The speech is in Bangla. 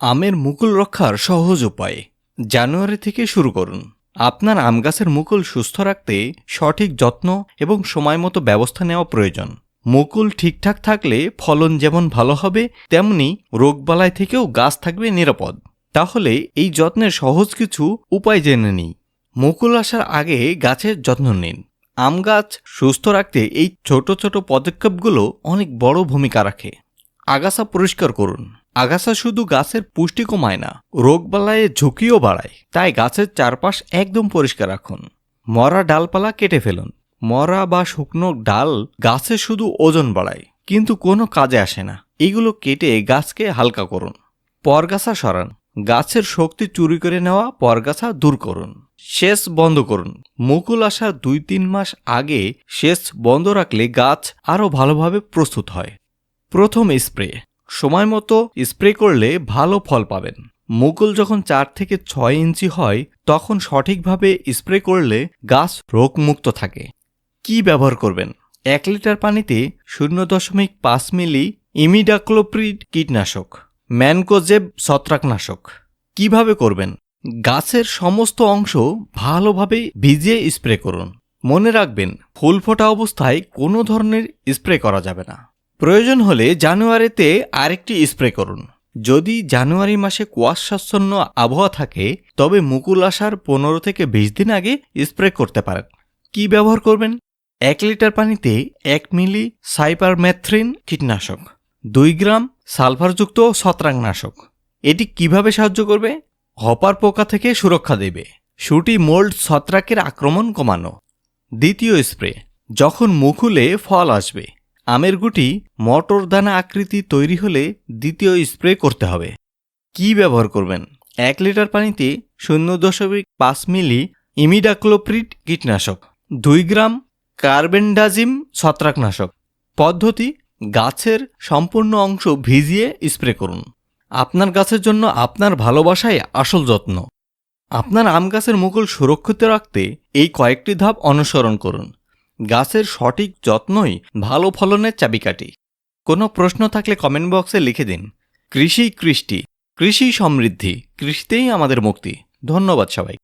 আমের মুকুল রক্ষার সহজ উপায়। জানুয়ারি থেকে শুরু করুন। আপনার আম গাছের মুকুল সুস্থ রাখতে সঠিক যত্ন এবং সময় মতো ব্যবস্থা নেওয়া প্রয়োজন। মুকুল ঠিকঠাক থাকলে ফলন যেমন ভালো হবে, তেমনি রোগবালাই থেকেও গাছ থাকবে নিরাপদ। তাহলে এই যত্নের সহজ কিছু উপায় জেনে নিই। মুকুল আসার আগে গাছের যত্ন নিন। আম গাছ সুস্থ রাখতে এই ছোট ছোট পদক্ষেপগুলো অনেক বড় ভূমিকা রাখে। আগাছা পরিষ্কার করুন। আগাছা শুধু গাছের পুষ্টি কমায় না রোগবালাইয়ের ঝুঁকিও বাড়ায়। তাই গাছের চারপাশ একদম পরিষ্কার রাখুন। মরা ডালপালা কেটে ফেলুন। মরা বা শুকনো ডাল গাছে শুধু ওজন বাড়ায়, কিন্তু কোনো কাজে আসে না। এগুলো কেটে গাছকে হালকা করুন। পরগাছা সরান। গাছের শক্তি চুরি করে নেওয়া পরগাছা দূর করুন। সেচ বন্ধ করুন। মুকুল আসার দুই তিন মাস আগে সেচ বন্ধ রাখলে গাছ আরও ভালোভাবে প্রস্তুত হয়। প্রথম স্প্রে। সময় মতো স্প্রে করলে ভালো ফল পাবেন। মুকুল যখন চার থেকে ছয় ইঞ্চি হয়, তখন সঠিকভাবে স্প্রে করলে গাছ রোগমুক্ত থাকে। কি ব্যবহার করবেন? এক লিটার পানিতে শূন্য দশমিক পাঁচ মিলি ইমিডাক্লোপ্রিড কীটনাশক, ম্যানকোজেব ছত্রাকনাশক। কীভাবে করবেন? গাছের সমস্ত অংশ ভালোভাবে ভিজিয়ে স্প্রে করুন। মনে রাখবেন, ফুল ফোটা অবস্থায় কোনো ধরনের স্প্রে করা যাবে না। প্রয়োজন হলে জানুয়ারিতে আরেকটি স্প্রে করুন। যদি জানুয়ারি মাসে কুয়াশাচ্ছন্ন আবহাওয়া থাকে, তবে মুকুল আসার পনেরো থেকে বিশ দিন আগে স্প্রে করতে পারেন। কি ব্যবহার করবেন? এক লিটার পানিতে এক মিলি সাইপারম্যাথ্রিন কীটনাশক, দুই গ্রাম সালফারযুক্ত ছত্রাকনাশক। এটি কীভাবে সাহায্য করবে? হপার পোকা থেকে সুরক্ষা দেবে। শুটি মোল্ড ছত্রাকের আক্রমণ কমানো। দ্বিতীয় স্প্রে, যখন মুকুলে ফল আসবে। আমের গুটি মটর দানা আকৃতি তৈরি হলে দ্বিতীয় স্প্রে করতে হবে। কি ব্যবহার করবেন? এক লিটার পানিতে শূন্য দশমিক পাঁচ মিলি ইমিডাক্লোপ্রিড কীটনাশক, দুই গ্রাম কার্বেন্ডাজিম ছত্রাকনাশক পদ্ধতি গাছের সম্পূর্ণ অংশ ভিজিয়ে স্প্রে করুন। আপনার গাছের জন্য আপনার ভালোবাসাই আসল যত্ন। আপনার আম গাছের মুকুল সুরক্ষিত রাখতে এই কয়েকটি ধাপ অনুসরণ করুন। গাছের সঠিক যত্নই ভালো ফলনের চাবিকাঠি। কোনো প্রশ্ন থাকলে কমেন্ট বক্সে লিখে দিন। কৃষি কৃষ্টি, কৃষি সমৃদ্ধি, কৃষিতেই আমাদের মুক্তি। ধন্যবাদ সবাই